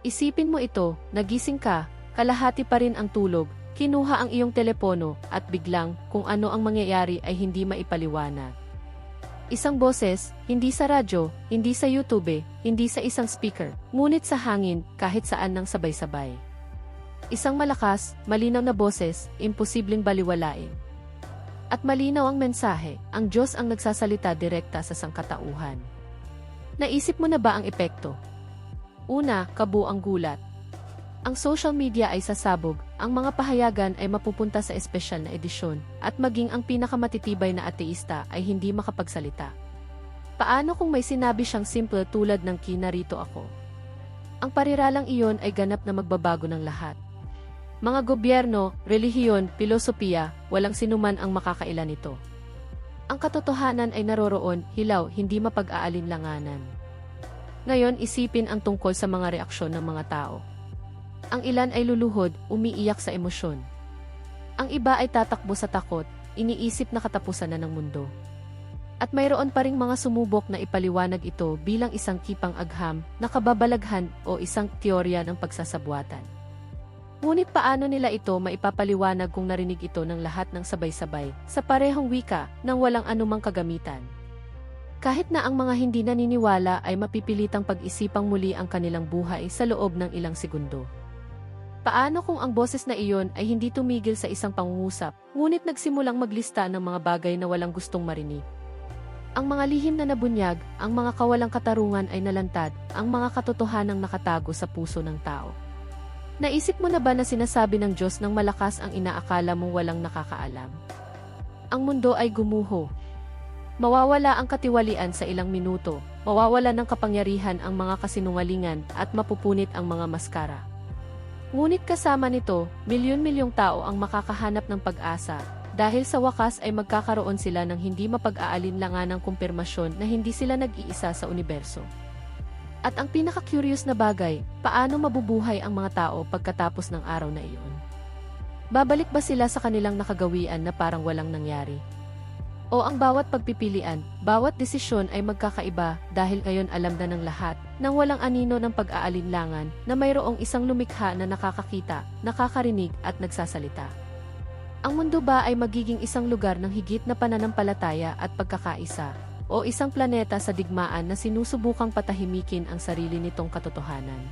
Isipin mo ito, nagising ka, kalahati pa rin ang tulog, kinuha ang iyong telepono, at biglang, kung ano ang mangyayari ay hindi maipaliwanag. Isang boses, hindi sa radyo, hindi sa YouTube, hindi sa isang speaker, ngunit sa hangin, kahit saan ng sabay-sabay. Isang malakas, malinaw na boses, imposibleng baliwalain. At malinaw ang mensahe, ang Diyos ang nagsasalita direkta sa sangkatauhan. Naisip mo na ba ang epekto? Una, kabuang gulat. Ang social media ay sasabog, ang mga pahayagan ay mapupunta sa espesyal na edisyon, at maging ang pinakamatitibay na ateista ay hindi makapagsalita. Paano kung may sinabi siyang simple tulad ng kinarito ako? Ang pariralang iyon ay ganap na magbabago ng lahat. Mga gobyerno, relihiyon, filosofiya, walang sinuman ang makakaila nito. Ang katotohanan ay naroroon, hilaw, hindi mapag-aalinlanganan. Ngayon isipin ang tungkol sa mga reaksyon ng mga tao. Ang ilan ay luluhod, umiiyak sa emosyon. Ang iba ay tatakbo sa takot, iniisip na katapusan na ng mundo. At mayroon pa ring mga sumubok na ipaliwanag ito bilang isang kipang agham, nakababalaghan o isang teorya ng pagsasabuatan. Ngunit paano nila ito maipapaliwanag kung narinig ito ng lahat ng sabay-sabay, sa parehong wika, nang walang anumang kagamitan? Kahit na ang mga hindi naniniwala ay mapipilitang pag-isipang muli ang kanilang buhay sa loob ng ilang segundo. Paano kung ang boses na iyon ay hindi tumigil sa isang pangungusap, ngunit nagsimulang maglista ng mga bagay na walang gustong marinig? Ang mga lihim na nabunyag, ang mga kawalang katarungan ay nalantad, ang mga katotohanang nakatago sa puso ng tao. Naisip mo na ba na sinasabi ng Diyos ng malakas ang inaakala mong walang nakakaalam? Ang mundo ay gumuho, Mawawala ang katiwalian sa ilang minuto, mawawala ng kapangyarihan ang mga kasinungalingan at mapupunit ang mga maskara. Ngunit kasama nito, milyon-milyong tao ang makakahanap ng pag-asa, dahil sa wakas ay magkakaroon sila ng hindi mapag-aalinlangan ng kumpirmasyon na hindi sila nag-iisa sa universo. At ang pinaka-curious na bagay, paano mabubuhay ang mga tao pagkatapos ng araw na iyon? Babalik ba sila sa kanilang nakagawian na parang walang nangyari? O ang bawat pagpipilian, bawat desisyon ay magkakaiba dahil ngayon alam na ng lahat nang walang anino ng pag-aalinlangan na mayroong isang lumikha na nakakakita, nakakarinig at nagsasalita. Ang mundo ba ay magiging isang lugar ng higit na pananampalataya at pagkakaisa o isang planeta sa digmaan na sinusubukang patahimikin ang sarili nitong katotohanan?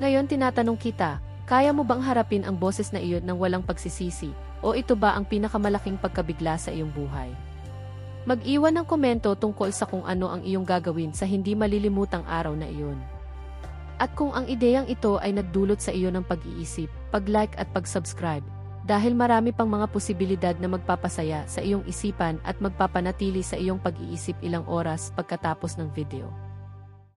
Ngayon tinatanong kita, kaya mo bang harapin ang boses na iyon ng walang pagsisisi o ito ba ang pinakamalaking pagkabigla sa iyong buhay? Mag-iwan ng komento tungkol sa kung ano ang iyong gagawin sa hindi malilimutang araw na iyon. At kung ang ideyang ito ay nagdulot sa iyo ng pag-iisip, pag-like at pag-subscribe, dahil marami pang mga posibilidad na magpapasaya sa iyong isipan at magpapanatili sa iyong pag-iisip ilang oras pagkatapos ng video.